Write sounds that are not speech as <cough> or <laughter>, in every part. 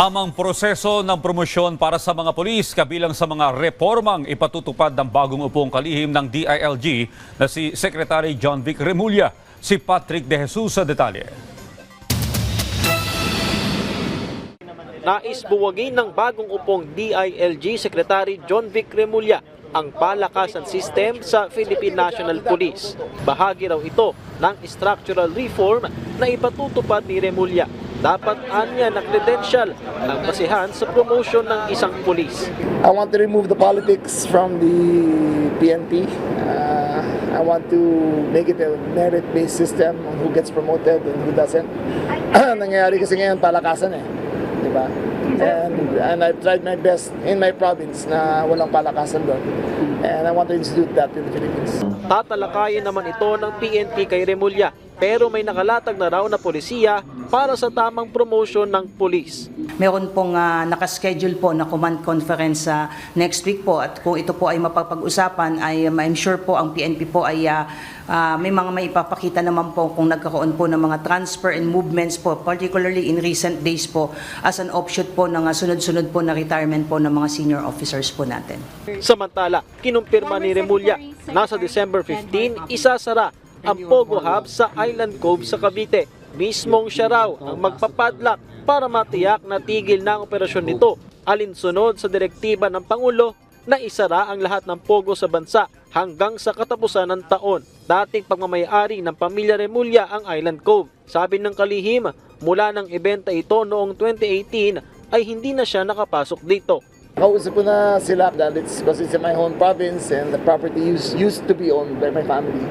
Tamang proseso ng promosyon para sa mga polis kabilang sa mga reformang ipatutupad ng bagong upong kalihim ng DILG na si Secretary John Vic Remulla. Si Patrick De Jesus sa detalye. Nais buwagin ng bagong upong DILG Secretary John Vic Remulla ang palakasan system sa Philippine National Police. Bahagi raw ito ng structural reform na ipatutupad ni Remulla. Dapat anya na credential ang basihan sa promotion ng isang pulis. I want to remove the politics from the PNP. Uh, I want to make it a merit-based system on who gets promoted and who doesn't. <clears throat> Nangyayari kasi ngayon palakasan eh. Di ba? And, and I've tried my best in my province na walang palakasan doon. And I want to institute that in the Philippines. Tatalakayin naman ito ng PNP kay Remulla pero may nakalatag na raw na polisiya para sa tamang promotion ng pulis. Meron pong ah, nakaschedule po na command conference sa next week po at kung ito po ay mapapag-usapan ay um, I'm sure po ang PNP po ay ah, ah, may mga may ipapakita naman po kung nagkakaroon po ng mga transfer and movements po particularly in recent days po as an offshoot po ng ah, sunod-sunod po na retirement po ng mga senior officers po natin. Samantala, kinumpirma ni Remulla na sa December 15 isasara ang Pogo Hub sa Island Cove sa Cavite. Mismong siya raw ang magpapadlock para matiyak na tigil na ang operasyon nito alinsunod sa direktiba ng Pangulo na isara ang lahat ng Pogo sa bansa hanggang sa katapusan ng taon. Dating pagmamayari ng pamilya Remulla ang Island Cove. Sabi ng kalihim, mula ng ibenta ito noong 2018 ay hindi na siya nakapasok dito. Kausap ko na sila dahil it's because it's in my home province and the property used, used to be owned by my family.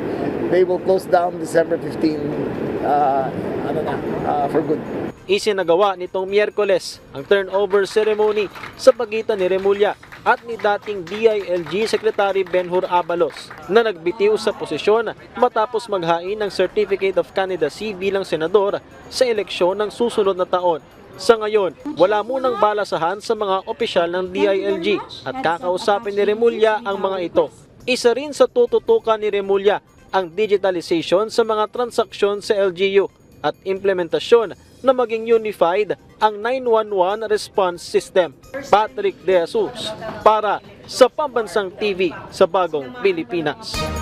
They will close down December 15 uh, ano na, uh, for good. Isinagawa nitong Miyerkules ang turnover ceremony sa pagitan ni Remulla at ni dating DILG Secretary Benhur Abalos na nagbitiw sa posisyon matapos maghain ng Certificate of Candidacy bilang senador sa eleksyon ng susunod na taon. Sa ngayon, wala munang balasahan sa mga opisyal ng DILG at kakausapin ni Remulla ang mga ito. Isa rin sa tututukan ni Remulla ang digitalization sa mga transaksyon sa LGU at implementasyon na maging unified ang 911 response system. Patrick De Jesus para sa Pambansang TV sa Bagong Pilipinas.